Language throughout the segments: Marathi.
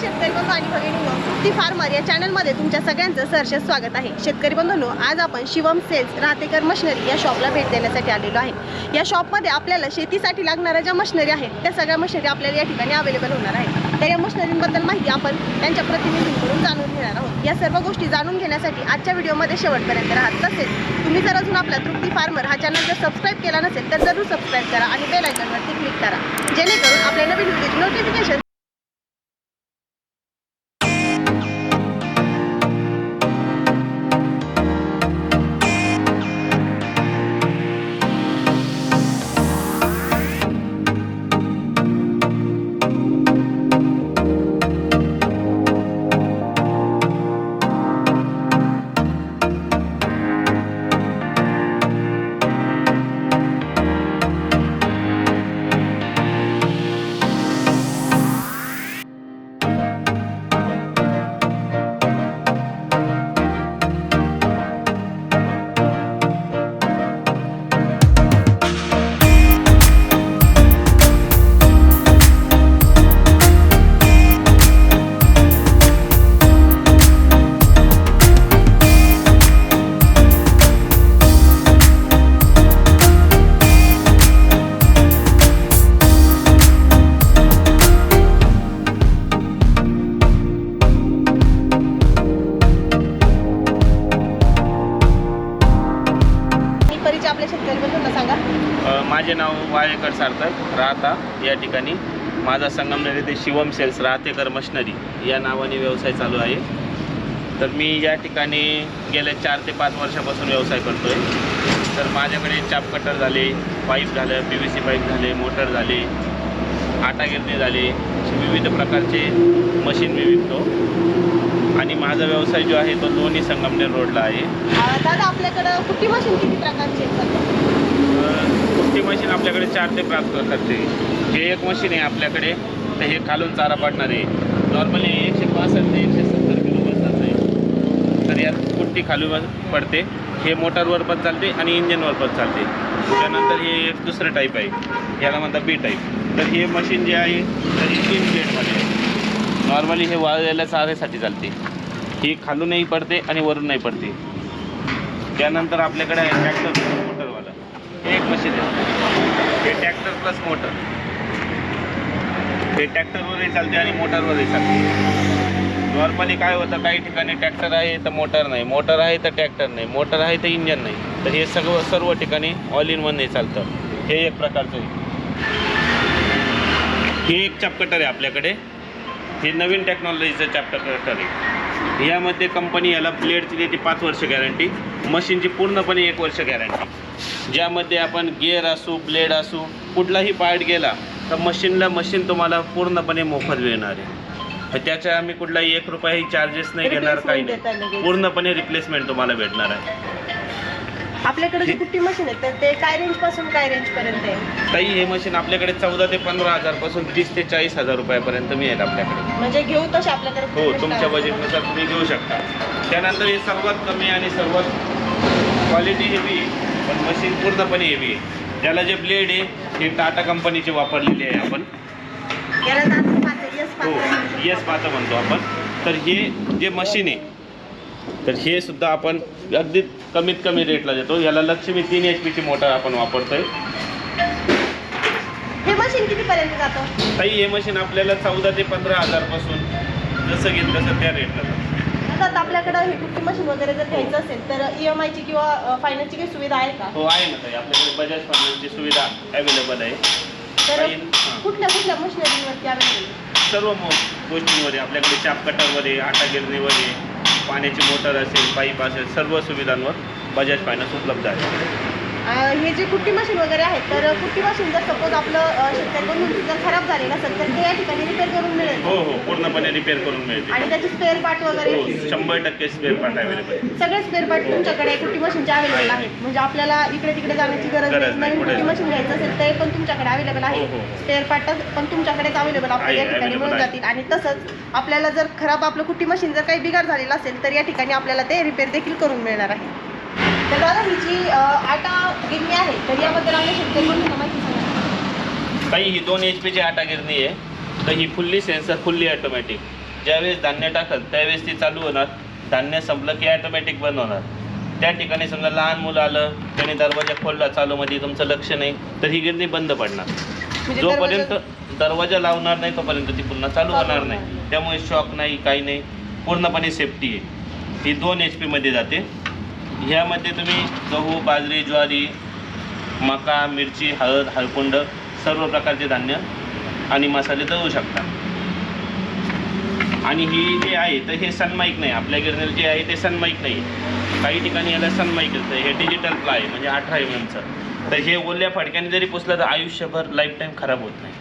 शेतकरी बंधू आणि भगिनी ती फार्मर या चॅनलमध्ये तुमच्या सगळ्यांचं सहर्ष स्वागत आहे. शेतकरी बंधूंनो आज आपण शिवम सेल्स राहतेकर मशिनरी या शॉपला भेट देण्यासाठी आलेलो आहे. या शॉपमध्ये आपल्याला शेतीसाठी लागणाऱ्या ज्या मशिनरी आहेत त्या सगळ्या मशिनरी आपल्याला या ठिकाणी अवेलेबल होणार आहेत. तर या मशिनरींबद्दल माहिती आपण त्यांच्या प्रतिनिधींकडून जाणून घेणार आहोत. या सर्व गोष्टी जाणून घेण्यासाठी आजच्या व्हिडिओमध्ये शेवटपर्यंत राहत तसेच तुम्ही जर अजून आपला तृप्ती फार्मर हा चॅनल जर सबस्क्राईब केला नसेल तर जरूर सबस्क्राईब करा आणि बेल आयकॉनवरती क्लिक करा. जेणेकरून आपल्या नवीन व्हिडिओची नोटिफिकेशन माझे नाव वाळेकर सार्थक राहता या ठिकाणी. माझा संगमनेर येथे शिवम सेल्स राहतेकर मशनरी या नावाने व्यवसाय चालू आहे. तर मी या ठिकाणी गेल्या चार ते पाच वर्षापासून व्यवसाय करतो आहे तर माझ्याकडे चाप कटर झाले पाईप झालं पी व्ही सी पाईप झाले मोटर झाले आटा गिरणी झाले असे विविध प्रकारचे मशीन मी विकतो. आणि माझा व्यवसाय जो आहे तो दोन्ही संगमनेर रोडला आहे. दादा आपल्याकडं कुठली मशीन किती प्रकारची कुठली मशीन आपल्याकडे चार ते पाच प्रकारचे हे एक मशीन आहे आपल्याकडे. तर हे खालून चारा पाडणार आहे. नॉर्मली एकशे पासष्ट ते एकशे सत्तर किलो बसणार आहे तर यात कुट्टी खालून पडते. हे मोटरवर पण चालते आणि इंजिनवर पण चालते. त्यानंतर हे एक दुसरं टाईप आहे. याला म्हणतात बी टाईप तर हे मशीन जे आहे तर हे तीन प्लेटमध्ये आहे. नॉर्मली हे वाळलेल्या चाऱ्यासाठी चालते. ही खालूनही पडते आणि वरूनही पडते. त्यानंतर आपल्याकडे आहे ट्रॅक्टर मोटर. हे एक मशीन आहे. हे ट्रॅक्टर प्लस मोटर हे ट्रॅक्टरवरही चालते आणि मोटरवरही चालते. नॉर्मली काय होतं काही ठिकाणी ट्रॅक्टर आहे तर मोटर नाही. मोटर आहे तर ट्रॅक्टर नाही. मोटर आहे तर इंजन नाही. तर हे सगळं सर्व ठिकाणी ऑल इन वन नाही चालतं. हे एक प्रकारचं आहे. हे एक चापकटर आहे आपल्याकडे. हे नवीन टेक्नॉलॉजीचं चॅप्टर कटर आहे. यामध्ये कंपनी याला प्लेटची देते पाच वर्ष गॅरंटी मशीनची पूर्णपणे एक वर्ष गॅरंटी ज्यामध्ये आपण गिअर असू ब्लेड असू कुठलाही पार्ट गेला तर मशीनला मशीन तुम्हाला पूर्णपणे मोफत मिळणार आहे. त्याच्या आम्ही कुठलाही एक रुपयाही चार्जेस नाही घेणार काही नाही. पूर्णपणे रिप्लेसमेंट तुम्हाला भेटणार आहे. आपल्याकडे जी कुठली मशीन आहे तर ते काय रेंजपासून काय रेंज पर्यंत आहे? ताई हे मशीन आपल्याकडे चौदा ते पंधरा हजारपासून तीस ते चाळीस हजार रुपयापर्यंत मिळेल आपल्याकडे. म्हणजे घेऊ तसे आपल्याकडे हो तुमच्या? बजेटनुसार तुम्ही घेऊ शकता. त्यानंतर हे सर्वात कमी आणि सर्वात क्वालिटी हेवी पण मशीन पूर्णपणे हेवी आहे. त्याला जे ब्लेड आहे हे टाटा कंपनीचे वापरलेले आहे आपण. हो. येस पाहता म्हणतो आपण. तर हे जे मशीन आहे तर हे सुद्धा आपण अगदी कमीत कमी रेटला देतो. याला लक्ष्मी तीन एच पीची मोटर आपण वापरतोय. हे मशीन जातं? ताई हे मशीन आपल्याला चौदा ते पंधरा हजारपासून जसं घेतलं तसं त्या रेटला जातं. आता आपल्याकडे हे कुठली मशीन वगैरे जर घ्यायचं असेल तर ई एम आयची किंवा फायनान्सची काही सुविधा आहे का? हो आहे ना ताई. आपल्याकडे बजाज फायनान्सची सुविधा अवेलेबल आहे. तर काही- हां. कुठल्या कुठल्या मशिनरीवरती अवेलेबल सर्व मो गोष्टींवर आहे आपल्याकडे चाप कटरवर आहे आटा गिरणीवर आहे पाण्याची मोटर असेल पाईप असेल सर्व सुविधांवर बजाज फायनान्स उपलब्ध आहे. हे जे कुट्टी मशीन वगैरे आहे तर कुट्टी मशीन जर सपोज आपलं बंधूंची जर खराब झालेलं असेल तर ते या ठिकाणी रिपेअर करून मिळेल. हो हो पूर्णपणे रिपेअर करून मिळते. आणि त्याचे स्पेअर पार्ट वगैरे? हो शंभर टक्के स्पेअर पार्ट अवेलेबल आहे. सगळे स्पेअर पार्ट तुमच्याकडे कुट्टी मशीनचे अवेलेबल आहेत. म्हणजे आपल्याला इकडे तिकडे जाण्याची गरज गरज नाही. नाही, नवीन कुठे कुट्टी मशीन घ्यायचं असेल ते पण तुमच्याकडे अवेलेबल आहे. हो, हो. स्पेअर पार्ट पण तुमच्याकडेच अवेलेबल आपल्याला या आहे, ठिकाणी available मिळून आहे. जातील. आणि तसंच आपल्याला जर खराब आपलं कुट्टी मशीन जर काही बिघाड झालेला असेल तर या ठिकाणी आपल्याला ते रिपेअर देखील करून मिळणार आहे. तर दादा ही जी आटा गिरणी आहे तर याबद्दल आपल्या शेतकरी बंधूंना माहिती सांगा. काही ही दोन एच पीची आटा गिरणी आहे. तर ही फुल्ली सेन्सर फुल्ली ऑटोमॅटिक ज्यावेळेस धान्य टाकल त्यावेळेस ती चालू होणार. धान्य संपलं की ॲटोमॅटिक बंद होणार त्या ठिकाणी समजा लहान मुलं आलं त्याने दरवाजा खोलला चालूमध्ये तुमचं लक्ष नाही तर ही गिरणी बंद पडणार. म्हणजे जोपर्यंत दरवाजा- लावणार नाही तोपर्यंत ती पुन्हा चालू होणार नाही. त्यामुळे शॉक नाही काही नाही. पूर्णपणे सेफ्टी आहे. ती दोन एच पीमध्ये जाते. ह्यामध्ये तुम्ही गहू बाजरी ज्वारी मका मिरची हळद हळकुंड सर्व प्रकारचे धान्य आणि मसाले दळू शकता. आणि ही जे आहे तर हे सनमाईक नाही. आपल्या गिरणीला जे आहे ते सनमाईक नाही. काही ठिकाणी याला सनमाईक येतं हे डिजिटल प्लाय म्हणजे अठरा एम एमचं तर हे ओल्या फडक्याने जरी पुसलं तर आयुष्यभर लाईफ टाईम खराब होत नाही.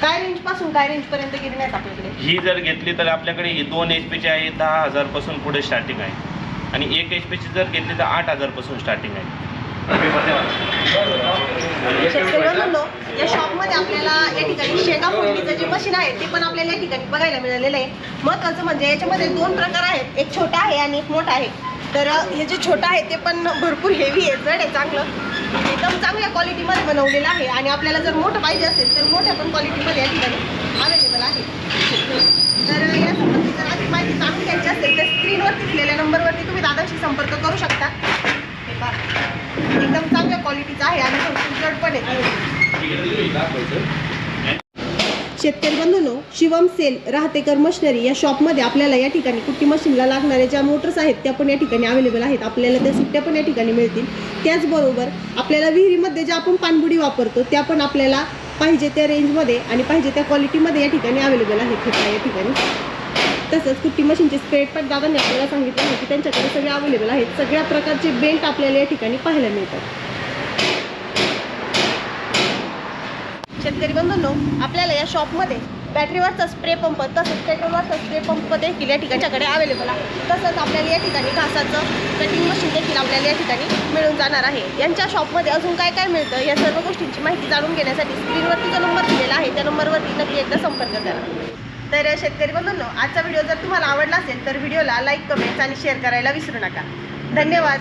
काय रेंजपासून काय रेंज पर्यंत गिरणी आहेत आपल्याकडे? ही जर घेतली तर आपल्याकडे ही दोन एच पीची आहे दहा हजारपासून पुढे स्टार्टिंग आहे. आणि एक एच पीची जर घेतली तर आठ हजारपासून स्टार्टिंग आहे. शेतकरी बंधूंनो, या शॉपमध्ये आपल्याला या ठिकाणी शेंगा फोडणीचं जे मशीन आहे ते पण आपल्याला या ठिकाणी बघायला मिळालेलं आहे. महत्त्वाचं म्हणजे याच्यामध्ये दोन प्रकार आहेत. एक छोटा आहे आणि एक मोठा आहे. तर हे जे छोटं आहे ते पण भरपूर हेवी आहे जड आहे चांगलं. एकदम चांगल्या क्वालिटीमध्ये बनवलेलं आहे. आणि आपल्याला जर मोठं पाहिजे असेल तर मोठ्या पण क्वालिटीमध्ये या ठिकाणी अवेलेबल आहे. तर या संबंधी जर अधिक माहिती जाणून घ्यायची असेल तर स्क्रीनवरती दिलेल्या नंबरवरती तुम्ही दादाशी संपर्क करू शकता. हे पहा. एकदम चांगल्या क्वालिटीचा आहे आणि भरपूर जड पण आहे. शेतकरी बंधूंनो शिवम सेल राहतेकर मशिनरी या शॉपमध्ये आपल्याला या ठिकाणी कुट्टी मशीनला लागणाऱ्या ज्या मोटर्स आहेत त्या पण या ठिकाणी अवेलेबल आहेत. आपल्याला त्या सुट्ट्या पण या ठिकाणी मिळतील. त्याचबरोबर आपल्याला विहिरीमध्ये ज्या आपण पाणबुडी वापरतो त्या पण आपल्याला पाहिजे त्या रेंजमध्ये आणि पाहिजे त्या क्वालिटीमध्ये या ठिकाणी अवेलेबल आहेत. या ठिकाणी. तसंच कुट्टी मशीनचे स्प्रेड पण दादांनी आपल्याला सांगितलं आहे की त्यांच्याकडे सगळे अवेलेबल आहेत. सगळ्या प्रकारचे बेल्ट आपल्याला या ठिकाणी पाहायला मिळतात. शेतकरी बंधूंनो आपल्याला या शॉपमध्ये बॅटरीवरचा स्प्रे पंप तसंच पेट्रोलवरचा स्प्रे पंप देखील या ठिकाणच्याकडे अवेलेबल आहे. तसंच आपल्याला या ठिकाणी घासाचं कटिंग मशीन देखील आपल्याला या ठिकाणी मिळून जाणार आहे. यांच्या शॉपमध्ये अजून काय काय मिळतं या सर्व गोष्टींची माहिती जाणून घेण्यासाठी स्क्रीनवरती जो नंबर दिलेला आहे त्या नंबरवरती नक्की एकदा संपर्क करा. तर शेतकरी बंधूंनो आजचा व्हिडिओ जर तुम्हाला आवडला असेल तर व्हिडिओला लाईक कमेंट्स आणि शेअर करायला विसरू नका. धन्यवाद.